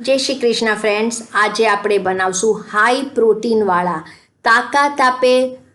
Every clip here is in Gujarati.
જય શ્રી કૃષ્ણ ફ્રેન્ડ્સ આજે આપણે બનાવશું હાઈ પ્રોટીનવાળા તાકાત આપે,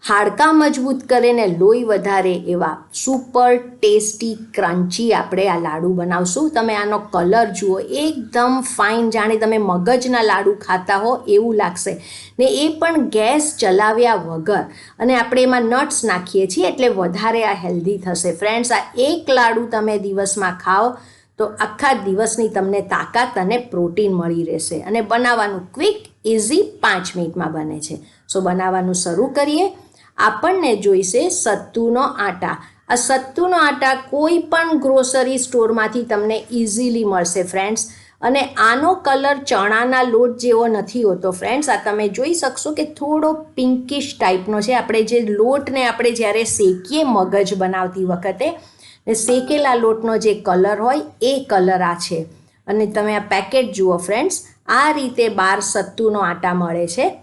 હાડકાં મજબૂત કરે ને લોહી વધારે એવા સુપર ટેસ્ટી ક્રન્ચી આપણે આ લાડુ બનાવશું. તમે આનો કલર જુઓ, એકદમ ફાઇન જાણે તમે મગજના લાડુ ખાતા હો, એવું લાગશે. ને એ પણ ગેસ ચલાવ્યા વગર. અને આપણે એમાં નટ્સ નાખીએ છીએ, એટલે વધારે આ હેલ્ધી થશે. ફ્રેન્ડ્સ આ એક લાડુ તમે દિવસમાં ખાઓ તો આખા દિવસની તમને તાકાત અને પ્રોટીન મળી રહેશે. અને બનાવવાનું ક્વિક ઇઝી પાંચ મિનિટમાં બને છે. સો બનાવવાનું શરૂ કરીએ. આપણને જોઈશે સત્તુનો આટા. આ સત્તુનો આટા કોઈ પણ ગ્રોસરી સ્ટોરમાંથી તમને ઇઝીલી મળશે ફ્રેન્ડ્સ અને આનો કલર ચણાના લોટ જેવો નથી હોતો ફ્રેન્ડ્સ આ તમે જોઈ શકશો કે થોડો પિંકિશ ટાઈપનો છે. આપણે જે લોટને આપણે જ્યારે શેકીએ મગજ બનાવતી વખતે શેકેલા લોટનો જે કલર હોય એ કલર આ છે. અને તમે આ પેકેટ જુઓ ફ્રેન્ડ્સ, આ રીતે બાર સત્તુનો આટા મળે છે.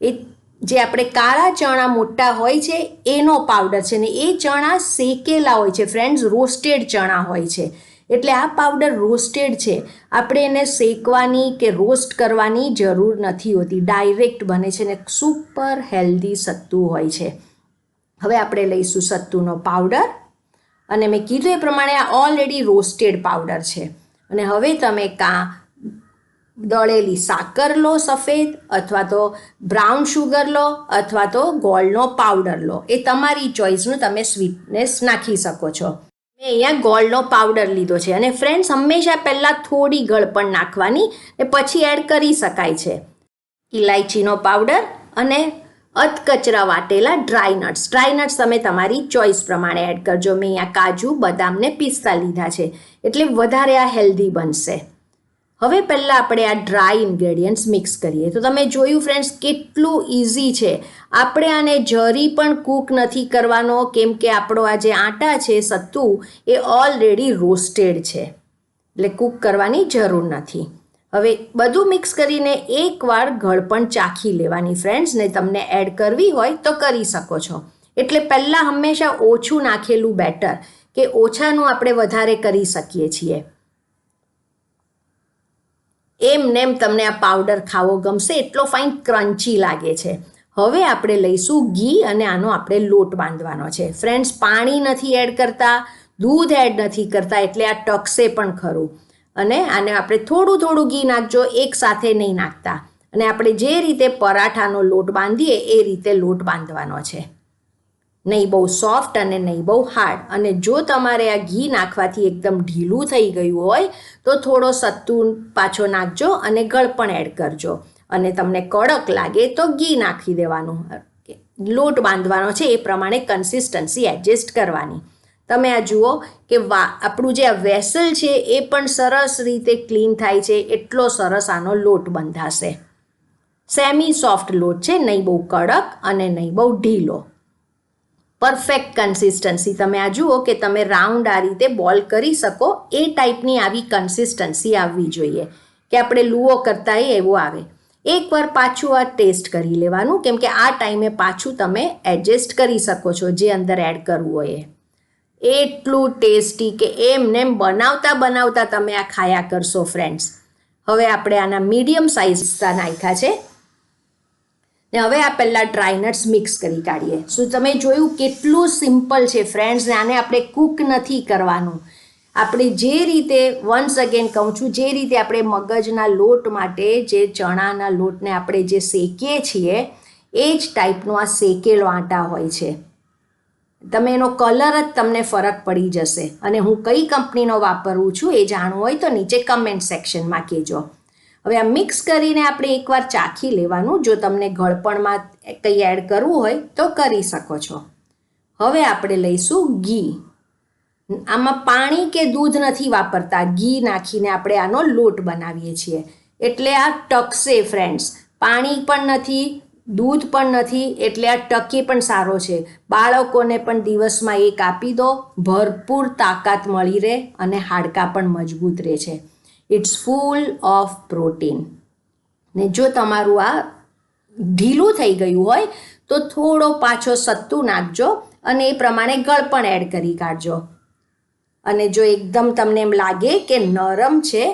એ જે આપણે કાળા ચણા મોટા હોય છે, એનો પાવડર છે ને એ ચણા શેકેલા હોય છે ફ્રેન્ડ્સ, રોસ્ટેડ ચણા હોય છે. એટલે આ પાવડર રોસ્ટેડ છે. આપણે એને શેકવાની કે રોસ્ટ કરવાની જરૂર નથી હોતી. ડાયરેક્ટ બને છે ને સુપર હેલ્ધી સત્તુ હોય છે. હવે આપણે લઈશું સત્તુનો પાવડર. અને મેં કીધું એ પ્રમાણે આ ઓલરેડી રોસ્ટેડ પાવડર છે. અને હવે તમે કાં દળેલી સાકર લો સફેદ, અથવા તો બ્રાઉન શુગર લો, અથવા તો ગોળનો પાવડર લો. એ તમારી ચોઈસનું તમે સ્વીટનેસ નાખી શકો છો. મેં અહીંયા ગોળનો પાવડર લીધો છે. અને ફ્રેન્ડ્સ હંમેશા પહેલાં થોડી ગળપણ નાખવાની ને પછી એડ કરી શકાય છે. ઇલાયચીનો પાવડર અને અધકચરા વાટેલા ડ્રાય નટ્સ. ડ્રાય નટ્સ તમે તમારી ચોઈસ પ્રમાણે એડ કરજો. મેં અહીંયા કાજુ બદામ ને પિસ્તા લીધા છે. એટલે વધારે આ હેલ્ધી બનશે. હવે પહેલાં આપણે આ ડ્રાય ઇન્ગ્રેડિયન્ટ્સ મિક્સ કરીએ. તો તમે જોયું ફ્રેન્ડ્સ કેટલું ઇઝી છે. આપણે આને જરી પણ કૂક નથી કરવાનો. કેમ કે આપણો આ જે આટા છે, સત્તુ, એ ઓલરેડી રોસ્ટેડ છે. એટલે કૂક કરવાની જરૂર નથી. હવે બધું મિક્સ કરીને એકવાર ગળપણ ચાખી લેવાની ફ્રેન્ડ્સ ને તમને એડ કરવી હોય તો કરી શકો છો. એટલે પહેલાં હંમેશા ઓછું નાખેલું બેટર કે ઓછાનું આપણે વધારે કરી શકીએ છીએ. એમ નેમ તમને આ પાવડર ખાવો ગમશે, એટલો ફાઇન ક્રન્ચી લાગે છે. હવે આપણે લઈશું ઘી, અને આનો આપણે લોટ બાંધવાનો છે. ફ્રેન્ડ્સ પાણી નથી એડ કરતા, દૂધ એડ નથી કરતા, એટલે આ ટકશે પણ ખરું. અને આને આપણે થોડું થોડું ઘી નાખજો, એક સાથે નહીં નાખતા. અને આપણે જે રીતે પરાઠાનો લોટ બાંધીએ, એ રીતે લોટ બાંધવાનો છે. નહીં બહુ સોફ્ટ અને નહીં બહુ હાર્ડ અને જો તમારે આ ઘી નાખવાથી એકદમ ઢીલું થઈ ગયું હોય, તો થોડો સત્તુ પાછો નાખજો અને ગળપણ એડ કરજો. અને તમને કડક લાગે તો ઘી નાખી દેવાનું. લોટ બાંધવાનો છે, એ પ્રમાણે કન્સિસ્ટન્સી એડજસ્ટ કરવાની. તમે આ જુઓ કે વા, આપણું જે આ વેસલ છે એ પણ સરસ રીતે ક્લીન થાય છે, એટલો સરસ આનો લોટ બંધાશે. સેમી સોફ્ટ લોટ છે, નહીં બહુ કડક અને નહીં બહુ ઢીલો. પરફેક્ટ કન્સિસ્ટન્સી તમે આ જુઓ કે તમે રાઉન્ડ આ રીતે બોલ કરી શકો, એ ટાઈપની આવી કન્સિસ્ટન્સી આવવી જોઈએ. કે આપણે લુઓ કરતા એવું આવે. એકવાર પાછું આ ટેસ્ટ કરી લેવાનું, કેમ કે આ ટાઈમે પાછું તમે એડજસ્ટ કરી શકો છો, જે અંદર એડ કરવું હોય એટલું ટેસ્ટી કે એમને એમ બનાવતા બનાવતા તમે આ ખાયા કરશો ફ્રેન્ડ્સ હવે આપણે આના મીડિયમ સાઇઝના નાખ્યા છે. ને હવે આ પહેલાં ડ્રાયનટ્સ મિક્સ કરી કાઢીએ. શું તમે જોયું કેટલું સિમ્પલ છે ફ્રેન્ડ્સ ને આને આપણે કૂક નથી કરવાનું. આપણે જે રીતે વન્સ અગેન કહું છું, જે રીતે આપણે મગજના લોટ માટે, જે ચણાના લોટને આપણે જે શેકીએ છીએ, એ જ ટાઈપનો આ શેકેલો આટા હોય છે. તમે એનો કલર જ તમને ફરક પડી જશે. અને હું કઈ કંપનીનો વાપરું છું એ જાણવું હોય તો નીચે કમેન્ટ સેક્શનમાં કહેજો. હવે આ મિક્સ કરીને આપણે એકવાર ચાખી લેવાનું. જો તમને ગળપણમાં કંઈ એડ કરવું હોય તો કરી શકો છો. હવે આપણે લઈશું ઘી. આમાં પાણી કે દૂધ નથી વાપરતા. ઘી નાખીને આપણે આનો લોટ બનાવીએ છીએ. એટલે આ ટકશે ફ્રેન્ડ્સ પાણી પણ નથી દૂધ પણ નથી એટલે આ ટકી પણ સારો છે. બાળકોને પણ દિવસમાં એક આપી દો, ભરપૂર તાકાત મળી રહે અને હાડકાં પણ મજબૂત રહે છે. ઇટ્સ ફૂલ ઓફ પ્રોટીન ને જો તમારું આ ઢીલું થઈ ગયું હોય, તો થોડો પાછો સત્તુ નાખજો અને એ પ્રમાણે ગળ પણ એડ કરી કાઢજો. અને જો એકદમ તમને એમ લાગે કે નરમ છે